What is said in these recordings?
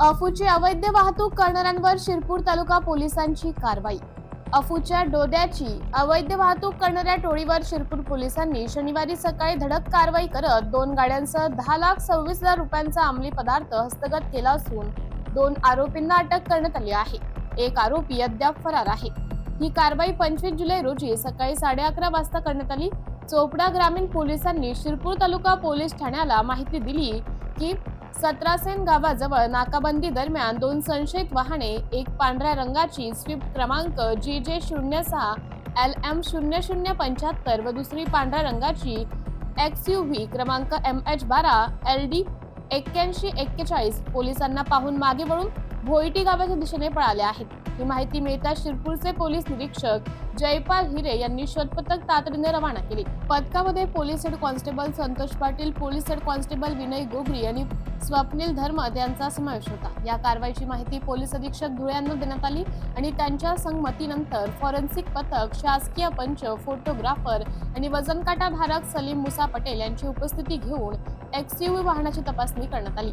अफूची अवैध वाहतूक करणाऱ्यांवर शिरपूर तालुका पोलिसांची कारवाई. अफूच्या डोद्याची अवैध वाहतूक करणाऱ्या टोळीवर शिरपूर पोलिसांनी शनिवारी सकाळी धडक कारवाई करत दोन गाड्यांसह दहा लाख सव्वीस हजार रुपयांचा अंमली पदार्थ हस्तगत केला असून दोन आरोपींना अटक करण्यात आली आहे. एक आरोपी अद्याप फरार आहे. ही कारवाई पंचवीस जुलै रोजी सकाळी साडे अकरा वाजता करण्यात आली. चोपडा ग्रामीण पोलिसांनी शिरपूर तालुका पोलीस ठाण्याला माहिती दिली की सतरासेन गावाजवळ नाकाबंदी दरम्यान दोन संशयित वाहने एक पांढऱ्या रंगाची स्विफ्ट क्रमांक जी जे शून्य सहा एल एम शून्य शून्य पंच्याहत्तर व दुसरी पांढऱ्या रंगाची एक्स यू व्ही क्रमांक एम एच बारा एल डी एक्क्याऐंशी एक्केचाळीस पोलिसांना पाहून मागे वळून भोईटी गावाच्या दिशेने पळाले आहेत. ही माहिती मिळताच शिरपूरचे पोलीस निरीक्षक जयपाल हिरे यांनी शोधपथक तातडीने रवाना केली. पथकामध्ये police head constable Santosh Patil police head constable Vinay Gogari आणि स्वप्नील धर्मद यांचा समावेश होता. या कारवाईची माहिती पोलीस अधीक्षक धुळे यांना देण्यात आली आणि त्यांच्या संमतीनंतर फॉरेन्सिक पथक शासकीय पंच फोटोग्राफर आणि वजनकाटा धारक सलीम मुसा पटेल यांची उपस्थिती घेऊन एक्सयूव्ही वाहनाची तपासणी करण्यात आली.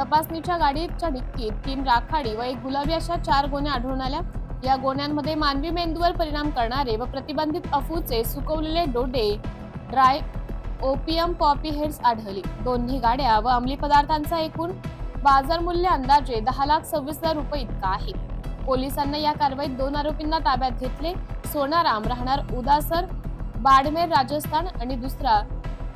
तपासणीच्या गाडीच्या डिक्कीत तीन राखाडी व एक गुलाबी अशा चार गोण्या आढळून आल्या. या गोण्यांमध्ये मानवी मेंदूवर परिणाम करणारे व प्रतिबंधित अफूचे सुकवलेले डोडे ड्राय ओपियम पॉपी हेड्स आढळली. दोन्ही गाड्या व अंमली पदार्थांचा एकूण बाजार मूल्य अंदाजे दहा लाख सव्वीस हजार रुपये इतका आहे. पोलिसांना या कारवाईत दोन आरोपींना ताब्यात घेतले. सोनाराम राहणार उदासर बाडमेर राजस्थान आणि दुसरा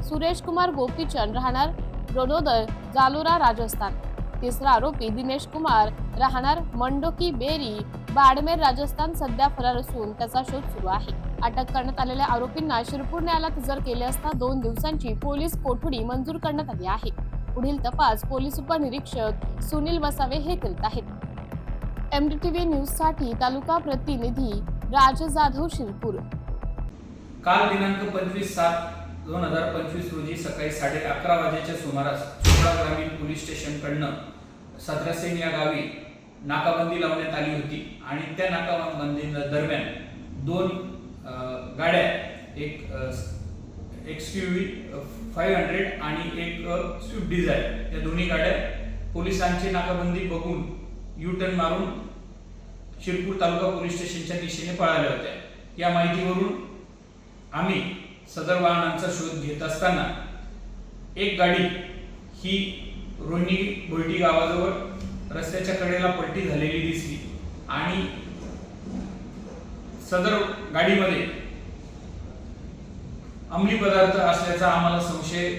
सुरेश कुमार गोपीचंद राहणार रणोदय जालोरा राजस्थान. तिसरा आरोपी दिनेश कुमार राहणार मंडोकी बेरी बाडमेर राजस्थान सध्या फरार असून त्याचा शोध सुरू आहे. अटक करण्यात आलेल्या आरोपींना शिरपूर न्यायालयात हजर केले असता दोन दिवसांची पोलीस कोठडी मंजूर करण्यात आली आहे. पुढील तपास पोलीस उपनिरीक्षक सुनील वसावे हे करीत आहेत. एमडीटीव्ही न्यूजसाठी तालुका प्रतिनिधी राज जाधव शिरपूर. काल दिनांक पंचवीस सात दोन हजार पंचवीस रोजी सकाळी साडे अकरा वाजेच्या सुमारास चोपडा ग्रामीण पोलीस स्टेशनकडनं सतरासेन या गावी नाकाबंदी लावण्यात आली होती आणि त्या नाकाबंदी दरम्यान दोन गाड्या एक एक्स व्ही फाईव्ह हंड्रेड आणि एक स्विफ्ट डिझायर या दोन्ही गाड्या पोलिसांची नाकाबंदी बघून यू टर्न मारून शिरपूर तालुका पोलीस स्टेशनच्या दिशेने पळाल्या होत्या. या माहितीवरून आम्ही सदर वाहनांचा शोध घेत असताना एक गाडी ही रोहिणी भोयटी गावाजवळ रस्त्याच्या कडेला पलटी झालेली दिसली आणि सदर गाडीमध्ये अंमली पदार्थ असल्याचा आम्हाला संशय